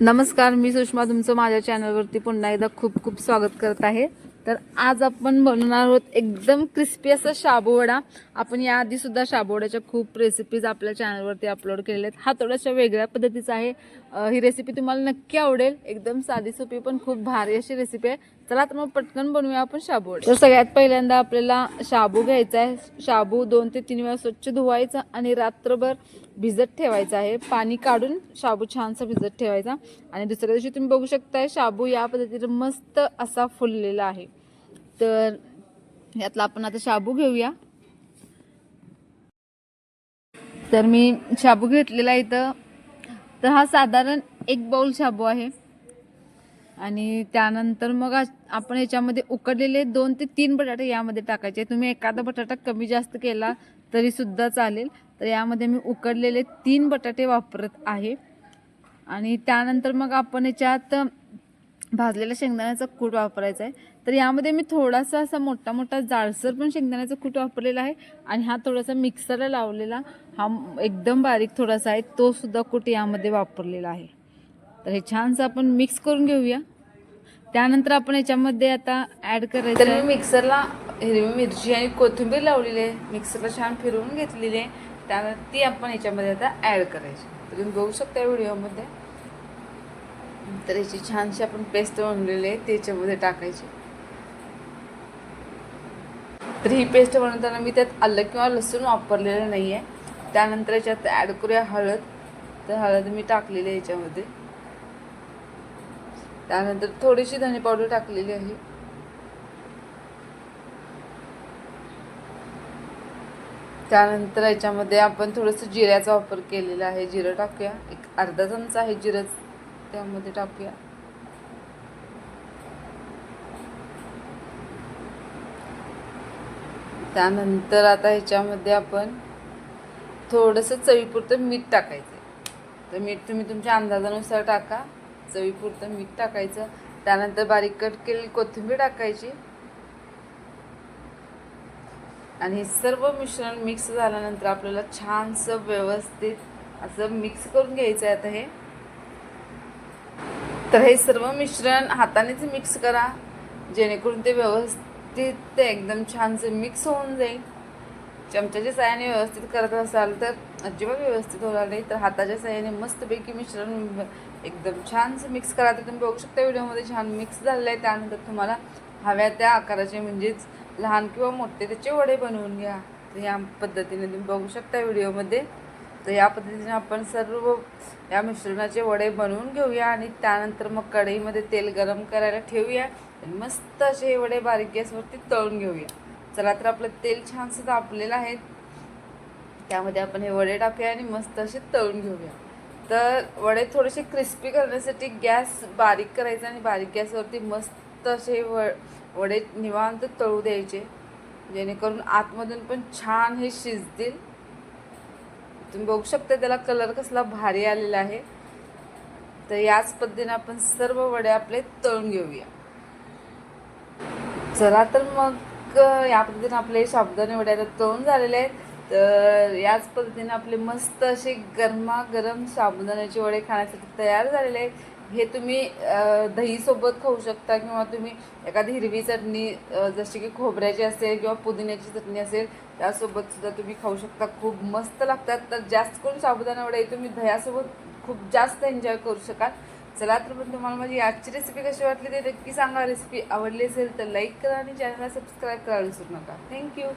नमस्कार मी सुषमा तुमचं माझ्या चॅनलवरती पुन्हा एकदा खूप खूप स्वागत करत आहे. तर आज आपण बनवणार आहोत एकदम क्रिस्पी असा शाबोवडा. आपण याआधी सुद्धा खूप रेसिपीज आपल्या चॅनलवरती अपलोड केलेल्या आहेत हा थोड्याशा वेगळ्या पद्धतीचा आहे. ही रेसिपी तुम्हाला नक्की आवडेल. एकदम साधी सोपी पण खूप भारी अशी रेसिपी आहे. चला तर मग पटकन बनवूया आपण शाबू तर सगळ्यात पहिल्यांदा आपल्याला शाबू घ्यायचा आहे. शाबू दोन ते तीन वेळा स्वच्छ धुवायचा आणि रात्रभर भिजत ठेवायचा आहे. पाणी काढून शाबू छानसा भिजत ठेवायचा. आणि दुसऱ्या दिवशी तुम्ही बघू शकताय शाबू या पद्धतीने मस्त असा फुललेला आहे. तर यातला आपण आता शाबू घेऊया. तर मी शाबू घेतलेला इथं. तर हा साधारण एक बाउल शाबू आहे. आणि त्यानंतर मग आपण याच्यामध्ये उकडलेले दोन ते तीन बटाटे यामध्ये टाकायचे. तुम्ही एखादा बटाटा कमी जास्त केला तरी सुद्धा चालेल. तर यामध्ये मी उकडलेले तीन बटाटे वापरत आहे. आणि त्यानंतर मग आपण याच्यात भाजलेल्या शेंगदाण्याचा कूट वापरायचा आहे. तर यामध्ये मी थोडासा असा मोठा मोठा जाडसर पण शेंगदाण्याचा कूट वापरलेला आहे. आणि हा थोडासा मिक्सरला लावलेला हा एकदम बारीक थोडासा आहे तो सुद्धा कूट यामध्ये वापरलेला आहे. तर हे छानसं आपण मिक्स करून घेऊया. त्यानंतर आपण याच्यामध्ये आता ॲड करायचं तर मी मिक्सरला हिरवी मिरची आणि कोथिंबीर लावलेली आहे. मिक्सरला छान फिरवून घेतलेली आहे. त्यानंतर ती आपण याच्यामध्ये आता ॲड करायची. तर तुम्ही बघू शकता व्हिडिओमध्ये. तर याची छानशी आपण पेस्ट बनवलेली आहे त्याच्यामध्ये टाकायची. तर ही पेस्ट बनवताना मी त्यात आलं किंवा लसूण वापरलेलं नाही आहे त्यानंतर याच्यात ॲड करूया हळद. तर हळद मी टाकलेली आहे याच्यामध्ये. त्यानंतर थोडीशी धने पावडर टाकलेली आहे. त्यानंतर याच्यामध्ये आपण थोडंसं जिऱ्याचा वापर केलेला आहे. जिरं टाकूया. एक अर्धा चमचा आहे जिरं. त्यामध्ये टाकूया. त्यानंतर आता ह्याच्यामध्ये आपण थोडंसं चवीपुरतं मीठ टाकायचं. तर मीठ तुम्ही तुमच्या अंदाजानुसार टाका. चवीपुरतं मीठ टाकायचं. त्यानंतर बारीक कट केलेली कोथिंबीर टाकायची. आणि हे सर्व मिश्रण मिक्स झाल्यानंतर आपल्याला छानसं व्यवस्थित असं मिक्स करून घ्यायचं आहे आता हे. तर हे सर्व मिश्रण हातानेच मिक्स करा. जेणेकरून ते व्यवस्थित ते एकदम छानसं मिक्स होऊन जाईल. चमच्याच्या साह्याने व्यवस्थित करत असाल तर अजिबात व्यवस्थित होणार नाही. तर हाताच्या साह्याने मस्तपैकी मिश्रण एकदम छानसं मिक्स करा. तर तुम्ही बघू शकता व्हिडिओमध्ये छान मिक्स झालेलं आहे. त्यानंतर तुम्हाला हव्या त्या आकाराचे म्हणजेच लहान किंवा मोठे त्याचे वडे बनवून घ्या. तर या पद्धतीने तुम्ही बघू शकता व्हिडिओमध्ये. तर या पद्धतीने आपण सर्व या मिश्रणाचे वडे बनवून घेऊया आणि त्यानंतर मग कढईमध्ये तेल गरम करायला ठेवूया आणि मस्त असे हे वडे बारीक गॅसवरती तळून घेऊया. चला तर आपलं तेल छानसं तापलेलं आहे. त्यामध्ये आपण हे वडे टाकूया आणि मस्त असे तळून घेऊया. तर वडे थोडेसे क्रिस्पी करण्यासाठी गॅस बारीक करायचा आणि बारीक गॅसवरती मस्त असे व वडे निवांत तळू द्यायचे जेणेकरून आतमधून पण छान हे शिजतील. तुम्ही बघू शकता त्याला कलर कसला भारी आलेला आहे. तर याच पद्धतीने आपण सर्व वडे आपले तळून घेऊया. चला तर मग या पद्धतीने आपले साबुदाणे वडे आता तळून झालेले आहेत. तर याच पद्धतीने आपले मस्त असे गरमागरम साबुदाण्याचे वडे खाण्यासाठी तयार झालेले आहेत. हे तुम्ही दहीसोबत खाऊ शकता किंवा तुम्ही एखादी हिरवी चटणी जशी की खोबऱ्याची असेल किंवा पुदिन्याची चटणी असेल त्यासोबत सुद्धा तुम्ही खाऊ शकता. खूप मस्त लागतात. तर जास्त करून साबुदाणा वडा तुम्ही दह्यासोबत खूप जास्त एन्जॉय करू शकाल. चला तर पण तुम्हाला माझी आजची रेसिपी कशी वाटली ते नक्की सांगा. रेसिपी आवडली असेल तर लाईक करा आणि चॅनलला सबस्क्राईब करायला विसरू नका. थँक्यू